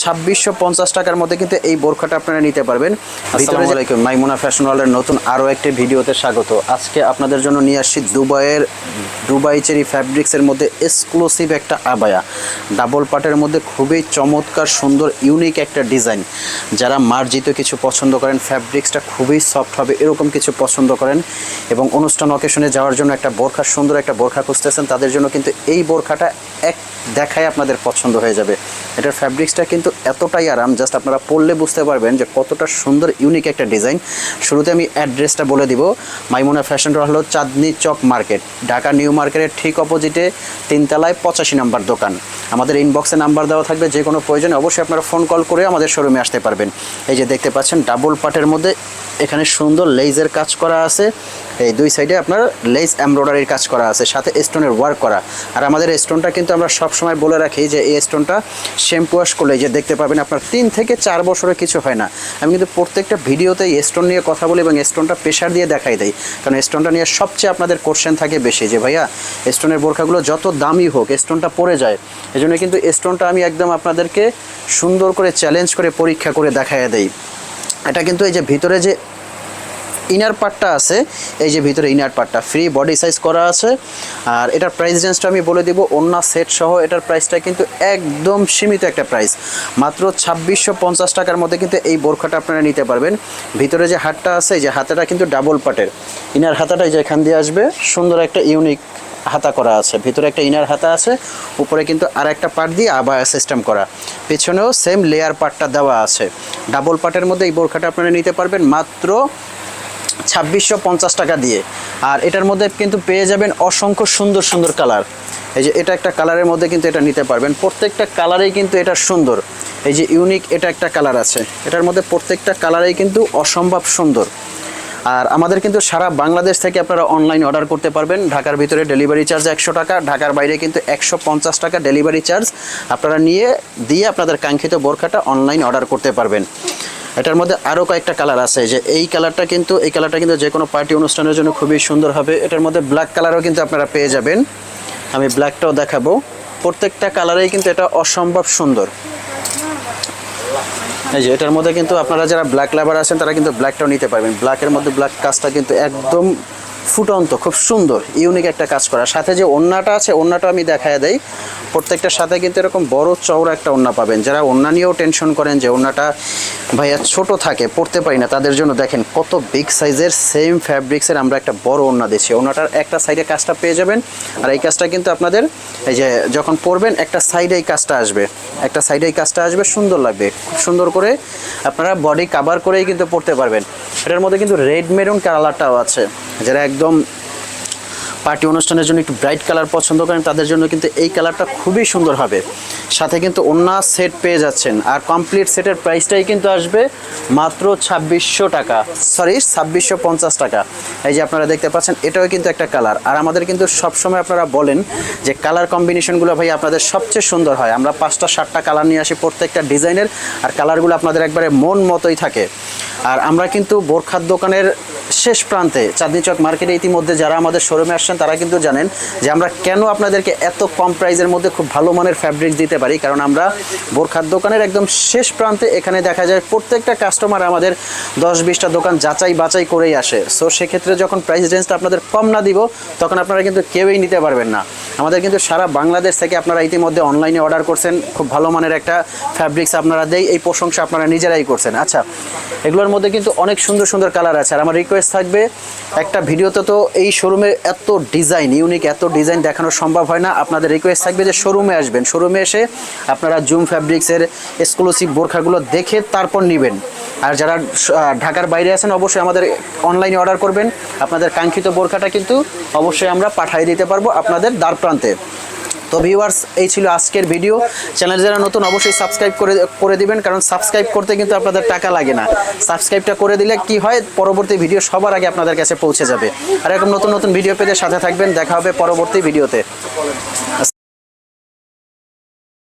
ছাব্বিশশো পঞ্চাশ টাকার মধ্যে কিন্তু এই বোরখাটা আপনারা নিতে পারবেন। আসসালামু আলাইকুম। মাইমুনা ফ্যাশন ওয়ার্ল্ডের নতুন আরও একটি ভিডিওতে স্বাগত। আজকে আপনাদের জন্য নিয়ে আসছি দুবাইয়ের দুবাই চেরি ফ্যাব্রিক্সের মধ্যে এক্সক্লুসিভ একটা আবায়া। ডাবল পাটের মধ্যে খুবই চমৎকার সুন্দর ইউনিক একটা ডিজাইন যারা মার্জিত কিছু পছন্দ করেন ফ্যাব্রিক্সটা খুবই সফট হবে এরকম কিছু পছন্দ করেন এবং অনুষ্ঠান অকেশনে যাওয়ার জন্য একটা বোরখা সুন্দর একটা বোরখা খুঁজতেছেন তাদের জন্য কিন্তু এই বোরখাটা এক দেখায় আপনাদের পছন্দ হয়ে যাবে। এটার ফ্যাব্রিক্সটা কিন্তু এতটাই আরাম জাস্ট আপনারা পড়লে বুঝতে পারবেন যে কতটা সুন্দর ইউনিক একটা ডিজাইন শুরুতে আমি অ্যাড্রেসটা বলে দিব। মাইমুনা ফ্যাশন হলো চাঁদনি চক মার্কেট ঢাকা নিউ মার্কেটের ঠিক অপোজিটে তিনতলায় পঁচাশি নাম্বার দোকান। আমাদের ইনবক্সে নাম্বার দেওয়া থাকবে, যে কোনো প্রয়োজনে অবশ্যই আপনারা ফোন কল করে আমাদের শোরুমে আসতে পারবেন। এই যে দেখতে পাচ্ছেন ডাবল পাটের মধ্যে এখানে সুন্দর লেজের কাজ করা আছে। এই দুই সাইডে আপনার লেস এমব্রয়ডারির কাজ করা আছে, সাথে স্টোনের ওয়ার্ক করা। আর আমাদের স্টোনটা কিন্তু আমরা সব সময় বলে রাখি যে এই স্টোনটা শ্যাম্পু ওয়াশ করলে যে দেখতে পাবেন আপনার তিন থেকে চার বছরের কিছু হয় না। আমি কিন্তু প্রত্যেকটা ভিডিওতে স্টোন নিয়ে কথা বলি এবং স্টোনটা প্রেশার দিয়ে দেখাই দেই। কারণ স্টোনটা নিয়ে সবচেয়ে আপনাদের কোশ্চেন থাকে বেশি যে, ভাইয়া স্টোনের বোরখাগুলো যত দামি হোক স্টোনটা পড়ে যায়। এই জন্য কিন্তু স্টোনটা আমি একদম আপনাদেরকে সুন্দর করে চ্যালেঞ্জ করে পরীক্ষা করে দেখাইয়া দেই। এটা কিন্তু এই যে ভিতরে যে ইনার পার্টটা আছে, এই যে ভিতরে ইনার পার্টটা ফ্রি বডি সাইজ করা আছে, আর এটার প্রাইস রেঞ্জটা আমি বলে দিব অন্য সেট সহ এটার প্রাইসটা কিন্তু একদম সীমিত একটা প্রাইস মাত্র ছাব্বিশশো পঞ্চাশ টাকার মধ্যে কিন্তু এই বোরখাটা আপনারা নিতে পারবেন। ভিতরে যে হাতটা আছে যে হাতাটা কিন্তু ডাবল পাটের ইনার হাতাটা এই যে এখান দিয়ে আসবে, সুন্দর একটা ইউনিক হাতা করা আছে। ভিতরে একটা ইনার হাতা আছে, উপরে কিন্তু আর একটা পার্ট দিয়ে আবার সিস্টেম করা। পেছনেও সেম লেয়ার পার্টটা দেওয়া আছে। ডাবল পার্টের মধ্যে এই বোরখাটা আপনারা নিতে পারবেন মাত্র ছাব্বিশশো পঞ্চাশ টাকা দিয়ে। আর এটার মধ্যে কিন্তু পেয়ে যাবেন অসংখ্য সুন্দর সুন্দর কালার। এই যে এটা একটা কালারের মধ্যে কিন্তু এটা নিতে পারবেন। প্রত্যেকটা কালারেই কিন্তু এটা সুন্দর। এই যে ইউনিক এটা একটা কালার আছে। এটার মধ্যে প্রত্যেকটা কালারেই কিন্তু অসম্ভব সুন্দর। আর আমাদের কিন্তু সারা বাংলাদেশ থেকে আপনারা অনলাইন অর্ডার করতে পারবেন। ঢাকার ভিতরে ডেলিভারি চার্জ একশো টাকা, ঢাকার বাইরে কিন্তু একশো পঞ্চাশ টাকা ডেলিভারি চার্জ আপনারা নিয়ে, দিয়ে আপনাদের কাঙ্ক্ষিত বোরখাটা অনলাইন অর্ডার করতে পারবেন। এটার মধ্যে আরও কয়েকটা কালার আছে। যে এই কালারটা কিন্তু, এই কালারটা কিন্তু যে কোনো পার্টি অনুষ্ঠানের জন্য খুবই সুন্দর হবে। এটার মধ্যে ব্ল্যাক কালারও কিন্তু আপনারা পেয়ে যাবেন। আমি ব্ল্যাকটাও দেখাবো। প্রত্যেকটা কালারেই কিন্তু এটা অসম্ভব সুন্দর। এই যে এটার মধ্যে কিন্তু আপনারা যারা ব্ল্যাক লাভার আছেন, তারা কিন্তু ব্ল্যাকটাও নিতে পারবেন। ব্ল্যাকের মধ্যে ব্ল্যাক কাজটা কিন্তু একদম ফুটন্ত, খুব সুন্দর ইউনিক একটা কাজ করা। সাথে যে ওন্নাটা আছে, ওন্নাটা আমি দেখায় দেই। প্রত্যেকটার সাথে কিন্তু এরকম বড় চওড়া একটা ওন্না পাবেন। যারা ওন্না নিয়েও টেনশন করেন যে ওন্নাটা ভাইয়া ছোট থাকে, পড়তে পারি না, তাদের জন্য দেখেন কত বিগ সাইজের সেম ফ্যাব্রিক্সের আমরা একটা বড় ওন্না দিচ্ছি। ওন্নাটার একটা সাইডে কাজটা পেয়ে যাবেন। আর এই কাজটা কিন্তু আপনাদের, এই যে যখন পরবেন, একটা সাইডে এই কাজটা আসবে। একটা সাইডে এই কাজটা আসবে, সুন্দর লাগবে। খুব সুন্দর করে আপনারা বডি কাভার করেই কিন্তু পড়তে পারবেন। এটার মধ্যে কিন্তু রেড মেরুন কালারটাও আছে। যারা একদম পার্টি অনুষ্ঠানের জন্য একটু ব্রাইট কালার পছন্দ করেন, তাদের জন্য কিন্তু এই কালারটা খুবই সুন্দর হবে। সাথে কিন্তু অন্য সেট পেয়ে যাচ্ছেন। আর কমপ্লিট সেটের প্রাইসটাই কিন্তু আসবে মাত্র ছাব্বিশশো টাকা। সরি, ছাব্বিশশো পঞ্চাশ টাকা। এই যে আপনারা দেখতে পাচ্ছেন, এটাও কিন্তু একটা কালার। আর আমাদের কিন্তু সবসময় আপনারা বলেন যে কালার কম্বিনেশনগুলো ভাই আপনাদের সবচেয়ে সুন্দর হয়। আমরা পাঁচটা, সাতটা কালার নিয়ে আসি প্রত্যেকটা ডিজাইনের, আর কালারগুলো আপনাদের একবারে মন মতোই থাকে। আর আমরা কিন্তু বোরখার দোকানের শেষ প্রান্তে চাঁদনি চক মার্কেটে ইতিমধ্যে যারা আমাদের শোরুমে আসছেন, তারা কিন্তু জানেন যে আমরা কেন আপনাদেরকে এত কম প্রাইসের মধ্যে খুব ভালো মানের ফ্যাব্রিক দিতে পারি। কারণ আমরা বোরখার দোকানের একদম শেষ প্রান্তে এখানে দেখা যায় প্রত্যেকটা কাস্টমার আমাদের দশ বিশটা দোকান যাচাই বাছাই করেই আসে। সো সেক্ষেত্রে যখন প্রাইস রেঞ্জটা আপনাদের কম না দিব, তখন আপনারা কিন্তু কেউই নিতে পারবেন না। আমাদের কিন্তু সারা বাংলাদেশ থেকে আপনারা ইতিমধ্যে অনলাইনে অর্ডার করছেন। খুব ভালো মানের একটা ফ্যাব্রিক্স আপনারা দেই, এই প্রশংসা আপনারা নিজেরাই করছেন। আচ্ছা এগুলোর মধ্যে কিন্তু অনেক সুন্দর সুন্দর কালার আছে। আর আমার রিকোয়েস্ট থাকবে। একটা ভিডিওতে তো এই শোরুমে এত ডিজাইন ইউনিক এত ডিজাইন দেখানো সম্ভব হয় না। আপনাদের রিকোয়েস্ট থাকবে যে শোরুমে আসবেন। শোরুমে এসে আপনারা জুম ফ্যাব্রিক্সের এক্সক্লুসিভ বোরখাগুলো দেখে তারপর নেবেন। আর যারা ঢাকার বাইরে আছেন, অবশ্যই আমাদের অনলাইনে অর্ডার করবেন। আপনাদের কাঙ্ক্ষিত বোরখাটা কিন্তু অবশ্যই আমরা পাঠিয়ে দিতে পারব আপনাদের দ্বার প্রান্তে। তো ভিউয়ার্স এই ছিল আজকের ভিডিও চ্যানেল যারা নতুন, অবশ্যই সাবস্ক্রাইব করে করে দিবেন, কারণ সাবস্ক্রাইব করতে কিন্তু আপনাদের টাকা লাগে না। সাবস্ক্রাইবটা করে দিলে কি হয়, পরবর্তী ভিডিও সবার আগে আপনাদের কাছে পৌঁছে যাবে। আর এরকম নতুন নতুন ভিডিও পেতে সাথে থাকবেন। দেখা হবে পরবর্তী ভিডিওতে